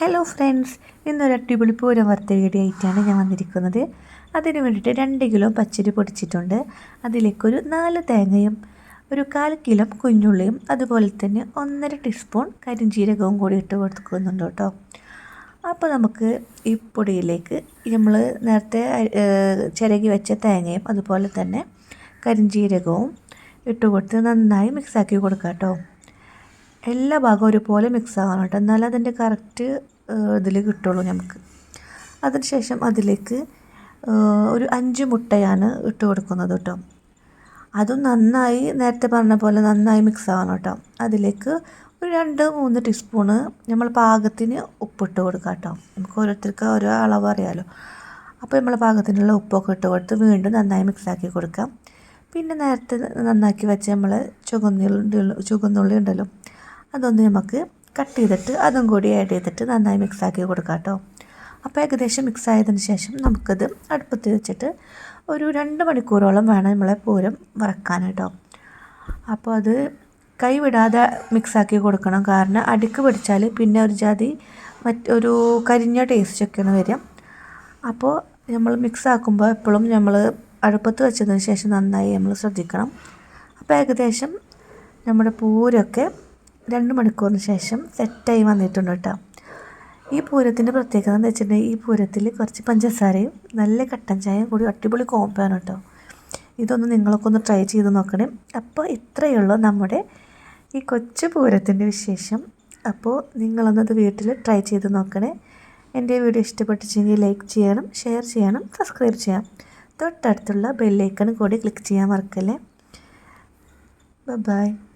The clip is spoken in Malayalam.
ഹലോ ഫ്രണ്ട്സ് ഇന്നൊരു അടിപൊളി പൂരം വറുത്ത വീഡിയോ ആയിട്ടാണ് ഞാൻ വന്നിരിക്കുന്നത്. അതിന് വേണ്ടിയിട്ട് രണ്ട് കിലോ പച്ചരി പൊടിച്ചിട്ടുണ്ട്. അതിലേക്കൊരു നാല് തേങ്ങയും ഒരു കാൽ കിലോ കുഞ്ഞുള്ളിയും അതുപോലെ തന്നെ ഒന്നര ടീസ്പൂൺ കരിഞ്ചീരകവും കൂടി ഇട്ട് കൊടുക്കുന്നുണ്ട് കേട്ടോ. അപ്പോൾ നമുക്ക് ഈ പൊടിയിലേക്ക് നമ്മൾ നേരത്തെ ചിരകി വെച്ച തേങ്ങയും അതുപോലെ തന്നെ കരിഞ്ചീരകവും ഇട്ട് കൊടുത്ത് നന്നായി മിക്സാക്കി കൊടുക്കാം കേട്ടോ. എല്ലാ ഭാഗവും ഒരുപോലെ മിക്സ് ആവണം കേട്ടോ. എന്നാലും അതിന്റെ കറക്റ്റ് ഇതിൽ കിട്ടുള്ളൂ നമുക്ക് അതിനുശേഷം അതിലേക്ക് ഒരു അഞ്ച് മുട്ടയാണ് ഇട്ട് കൊടുക്കുന്നത് കേട്ടോ. അതും നന്നായി നേരത്തെ പറഞ്ഞ പോലെ നന്നായി മിക്സ് ആവണം കേട്ടോ. അതിലേക്ക് ഒരു രണ്ട് മൂന്ന് ടീസ്പൂണ് നമ്മൾ പാകത്തിന് ഉപ്പിട്ട് കൊടുക്കാം കേട്ടോ. നമുക്ക് ഓരോരുത്തർക്ക് ഓരോ അളവ് അറിയാമല്ലോ അപ്പോൾ നമ്മൾ പാകത്തിനുള്ള ഉപ്പൊക്കെ ഇട്ട് കൊടുത്ത് വീണ്ടും നന്നായി മിക്സാക്കി കൊടുക്കാം. പിന്നെ നേരത്തെ നന്നാക്കി വെച്ച് നമ്മൾ ചുവന്നുള്ളി ചുവന്നുള്ളി ഉണ്ടല്ലോ. അതൊന്ന് നമുക്ക് കട്ട് ചെയ്തിട്ട് അതും കൂടി ആഡ് ചെയ്തിട്ട് നന്നായി മിക്സാക്കി കൊടുക്കാം കേട്ടോ അപ്പോൾ ഏകദേശം മിക്സ് ആയതിന് ശേഷം നമുക്കത് അടുപ്പത്ത് വെച്ചിട്ട് ഒരു രണ്ട് മണിക്കൂറോളം വേണം നമ്മളെ പൂരം വറക്കാൻ കേട്ടോ അപ്പോൾ അത് കൈവിടാതെ മിക്സാക്കി കൊടുക്കണം. കാരണം അടുക്ക് പിടിച്ചാൽ പിന്നെ ഒരു ജാതി മറ്റൊരു കരിഞ്ഞ ടേസ്റ്റൊക്കെയാണ് വരിക. അപ്പോൾ നമ്മൾ മിക്സ് ആക്കുമ്പോൾ എപ്പോഴും നമ്മൾ അടുപ്പത്ത് വെച്ചതിന് ശേഷം നന്നായി നമ്മൾ ശ്രദ്ധിക്കണം. അപ്പോൾ ഏകദേശം നമ്മുടെ പൂരൊക്കെ രണ്ട് മണിക്കൂറിന് ശേഷം സെറ്റായി വന്നിട്ടുണ്ട് കേട്ടോ. ഈ പൂരത്തിന്റെ പ്രത്യേകത എന്ന് വെച്ചിട്ടുണ്ടെങ്കിൽ ഈ പൂരത്തിൽ കുറച്ച് പഞ്ചസാരയും നല്ല കട്ടൻ ചായയും കൂടി അടിപൊളി കോമ്പാണ് കേട്ടോ. ഇതൊന്ന് നിങ്ങളൊക്കെ ഒന്ന് ട്രൈ ചെയ്ത് നോക്കണേ. അപ്പോൾ ഇത്രയേ ഉള്ളൂ നമ്മുടെ ഈ കൊച്ചു പൂരത്തിന്റെ വിശേഷം. അപ്പോൾ നിങ്ങളൊന്നത് വീട്ടിൽ ട്രൈ ചെയ്ത് നോക്കണേ. എന്റെ വീഡിയോ ഇഷ്ടപ്പെട്ടിച്ചെങ്കിൽ ലൈക്ക് ചെയ്യണം ഷെയർ ചെയ്യണം സബ്സ്ക്രൈബ് ചെയ്യാം. തൊട്ടടുത്തുള്ള ബെല്ലൈക്കൺ കൂടി ക്ലിക്ക് ചെയ്യാൻ മറക്കല്ലേ. ബൈ